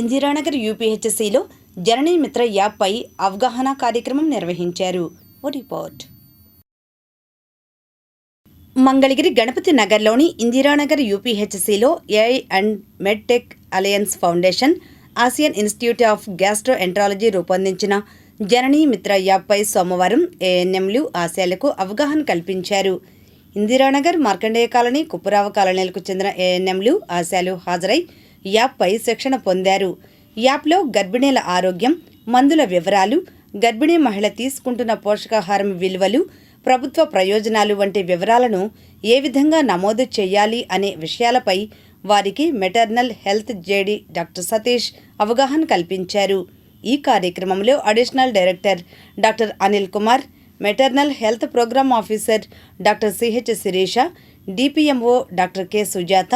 ఇందిరానగర్ యూపీహెచ్సిలో జననీ మిత్ర యాప్పై అవగాహన కార్యక్రమం నిర్వహించారు. ఓ రిపోర్ట్. మంగళగిరి గణపతి నగర్లోని Indiranagar యూపీహెచ్సిలో AI and MedTech alliance foundation Asian institute of gastroenterology రూపొందించిన జననీ మిత్ర యాప్పై సోమవారం ఏఎన్ఎంలు ఆశయాలకు అవగాహన కల్పించారు. ఇందిరానగర్ మార్కండేయ కాలనీ కుప్పురావ కాలనీలకు చెందిన ఏఎన్ఎంలు ఆశయాలు హాజరై యాప్పై శిక్షణ పొందారు. యాప్లో గర్భిణీల ఆరోగ్యం మందుల వివరాలు గర్భిణీ మహిళ తీసుకుంటున్న పోషకాహారం విలువలు ప్రభుత్వ ప్రయోజనాలు వంటి వివరాలను ఏ విధంగా నమోదు చేయాలి అనే విషయాలపై వారికి maternal health JD doctor Satish అవగాహన కల్పించారు. ఈ కార్యక్రమంలో additional director doctor Anil Kumar maternal health programme officer doctor CH Sirisha DPMO doctor K Sujatha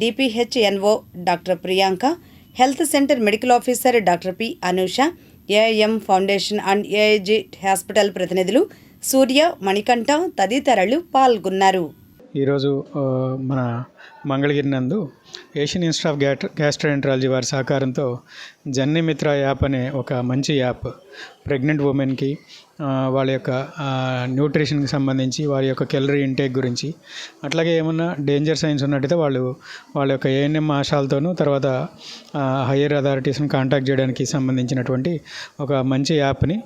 DPHNO doctor Priyanka health centre medical officer doctor P Anusha AM foundation and AIG hospital ప్రతినిధులు సూర్య మణికంఠ తదితరులు పాల్గొన్నారు. ఈరోజు మన మంగళగిరి నందు Asian institute of GATT gastroenterology వారి సహకారంతో జన్ని మిత్ర app అనే ఒక మంచి యాప్ ప్రెగ్నెంట్ ఉమెన్కి వాళ్ళ యొక్క న్యూట్రిషన్కి సంబంధించి వారి యొక్క కెలరీ ఇంటేక్ గురించి అట్లాగే ఏమన్నా డేంజర్ సైన్స్ ఉన్నట్టయితే వాళ్ళు వాళ్ళ యొక్క ఏఎన్ఎం ఆశాలతోనూ తర్వాత హయ్యర్ అథారిటీస్ని కాంటాక్ట్ చేయడానికి సంబంధించినటువంటి ఒక మంచి యాప్ని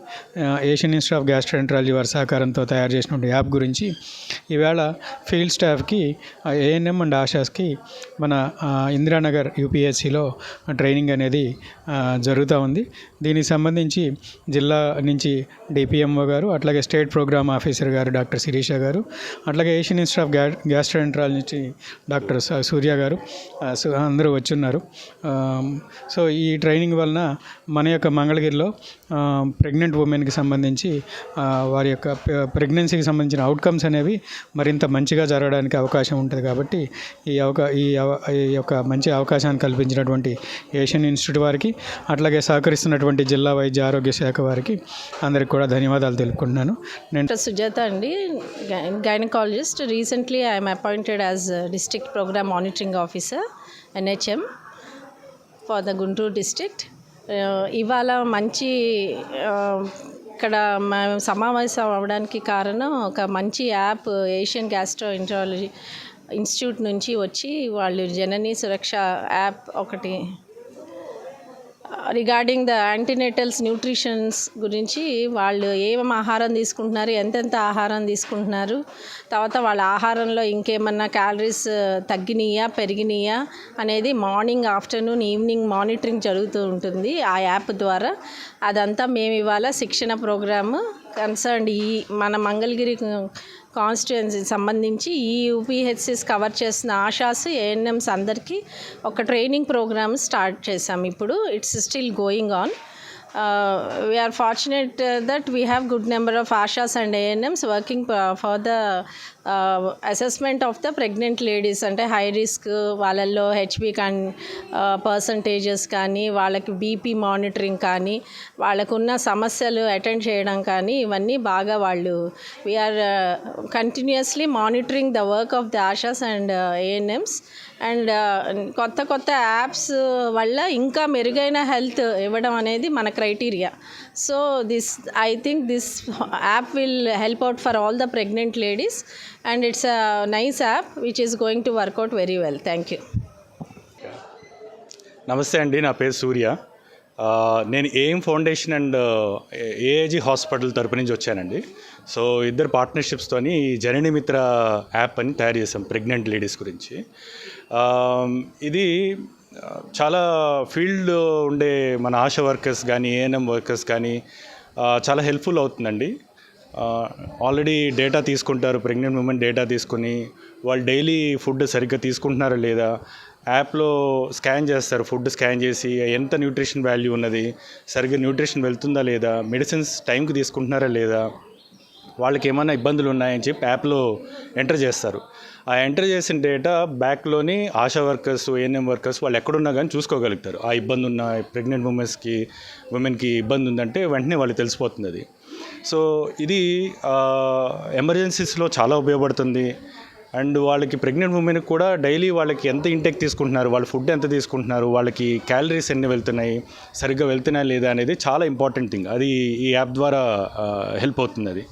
ఏషియన్ ఇన్స్టిట్యూట్ ఆఫ్ గ్యాస్ట్రెంట్రాలజీ వారి సహకారంతో తయారు చేసినటువంటి యాప్ గురించి ఈవేళ ఫీల్డ్ స్టాఫ్కి ఏఎన్ఎం అండ్ ఆశాస్కి మన ఇందిరానగర్ యూపీఎస్సిలో ట్రైనింగ్ అనేది జరుగుతూ ఉంది. దీనికి సంబంధించి జిల్లా నుంచి డిపిఎంఓ గారు అట్లాగే స్టేట్ ప్రోగ్రామ్ ఆఫీసర్ గారు డాక్టర్ శిరీష గారు అట్లాగే ఏషియన్ ఇన్స్టిట్యూట్ ఆఫ్ గ్యా గ్యాస్ట్రోఎంట్రాలజీ నుంచి డాక్టర్ స- సూర్య గారు అందరూ వచ్చున్నారు. సో ఈ ట్రైనింగ్ వలన మన యొక్క మంగళగిరిలో ప్రెగ్నెంట్ ఉమెన్కి సంబంధించి వారి యొక్క ప్రెగ్నెన్సీకి సంబంధించిన అవుట్కమ్స్ అనేవి మరింత మంచిగా జరగడానికి అవకాశం ఉంటుంది కాబట్టి ఈ అవకా ఈ ఈ యొక్క మంచి అవకాశాన్ని కల్పించినటువంటి ఏషియన్ ఇన్స్టిట్యూట్ వారికి అట్లాగే సహకరిస్తున్నటువంటి జిల్లా వైద్య ఆరోగ్య శాఖ వారికి అందరికి కూడా ధన్యవాదాలు తెలుపుకుంటున్నాను. నేను సుజాత అండి gynaecologist. Recently I'm appointed as district programme monitoring officer NHM for the Guntur district. ఇవాళ మంచి ఇక్కడ సమావేశం అవ్వడానికి కారణం ఒక మంచి app Asian gastroenterology institute నుంచి వచ్చి వాళ్ళు జననీ సురక్ష యాప్ ఒకటి రిగార్డింగ్ ద యాంటీనేటల్స్ న్యూట్రిషన్స్ గురించి వాళ్ళు ఏమేమి ఆహారం తీసుకుంటున్నారు ఎంతెంత ఆహారం తీసుకుంటున్నారు తర్వాత వాళ్ళ ఆహారంలో ఇంకేమన్నా క్యాలరీస్ తగ్గినాయా పెరిగినాయా అనేది మార్నింగ్ ఆఫ్టర్నూన్ ఈవినింగ్ మానిటరింగ్ జరుగుతూ ఉంటుంది ఆ యాప్ ద్వారా. అదంతా మేము ఇవాళ శిక్షణ ప్రోగ్రాము కన్సర్న్డ్ ఈ మన మంగళగిరి కాన్స్టిట్యుయెన్సీకి సంబంధించి ఈ యూపీహెచ్సిస్ కవర్ చేసిన ఆశాస్ ఏఎన్ఎంస్ అందరికీ ఒక ట్రైనింగ్ ప్రోగ్రామ్ స్టార్ట్ చేసాం ఇప్పుడు it's still going on. We're fortunate that we have good number of ASHAs and ANMs working uh, for the assessment of the pregnant ladies అంటే high risk వాళ్ళల్లో HB కానీ percentages కానీ వాళ్ళకి BP monitoring కానీ వాళ్ళకున్న సమస్యలు అటెండ్ చేయడం కానీ ఇవన్నీ బాగా వాళ్ళు we're continuously monitoring the work of the ASHAs and ANMs and కొత్త కొత్త యాప్స్ వల్ల ఇంకా మెరుగైన హెల్త్ ఇవ్వడం అనేది మన criteria so this I think this app will help out for all the pregnant ladies and it's a nice app which is going to work out very well thank you నమస్తే అండి నా పేరు సూర్య. నేను AM foundation and AAG hospital తరపు నుంచి వచ్చానండి. So ఇద్దరు పార్ట్నర్షిప్స్తోని జనని మిత్ర యాప్ అని తయారు చేసాం ప్రెగ్నెంట్ లేడీస్ గురించి. ఇది చాలా ఫీల్డ్ ఉండే మన ఆశా వర్కర్స్ కానీ ఏఎన్ఎం వర్కర్స్ కానీ చాలా హెల్ప్ఫుల్ అవుతుందండి. ఆల్రెడీ డేటా తీసుకుంటారు ప్రెగ్నెంట్ ఉమెన్ డేటా తీసుకుని వాళ్ళు డైలీ ఫుడ్ సరిగ్గా తీసుకుంటున్నారా లేదా? యాప్లో స్కాన్ చేస్తారు ఫుడ్ స్కాన్ చేసి ఎంత న్యూట్రిషన్ వాల్యూ ఉన్నది సరిగ్గా న్యూట్రిషన్ వెళ్తుందా లేదా మెడిసిన్స్ టైంకి తీసుకుంటున్నారా లేదా వాళ్ళకి ఏమైనా ఇబ్బందులు ఉన్నాయని చెప్పి యాప్లో ఎంటర్ చేస్తారు. ఆ ఎంటర్ చేసిన డేటా బ్యాక్లోని ఆశా వర్కర్స్ ఏఎన్ఎం వర్కర్స్ వాళ్ళు ఎక్కడున్నా కానీ చూసుకోగలుగుతారు. ఆ ఇబ్బంది ఉన్న ప్రెగ్నెంట్ ఉమెన్స్కి ఉమెన్కి ఇబ్బంది ఉందంటే వెంటనే వాళ్ళు తెలిసిపోతుంది అది. సో ఇది ఎమర్జెన్సీస్లో చాలా ఉపయోగపడుతుంది. అండ్ వాళ్ళకి ప్రెగ్నెంట్ ఉమెన్కి కూడా డైలీ వాళ్ళకి ఎంత ఇంటెక్ తీసుకుంటున్నారు వాళ్ళ ఫుడ్ ఎంత తీసుకుంటున్నారు వాళ్ళకి క్యాలరీస్ ఎన్ని వెళ్తున్నాయి సరిగ్గా వెళ్తున్నాయా లేదా అనేది చాలా ఇంపార్టెంట్ థింగ్ అది ఈ యాప్ ద్వారా హెల్ప్ అవుతుంది అది.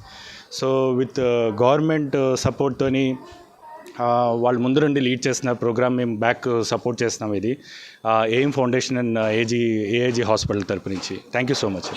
సో విత్ గవర్నమెంట్ సపోర్ట్తోని వాళ్ళు ముందు నుండి లీడ్ చేస్తున్న ప్రోగ్రామ్ మేము బ్యాక్ సపోర్ట్ చేస్తున్నాం ఇది. AIM foundation and AG AIG hospital తరపు నుంచి. Thank you so much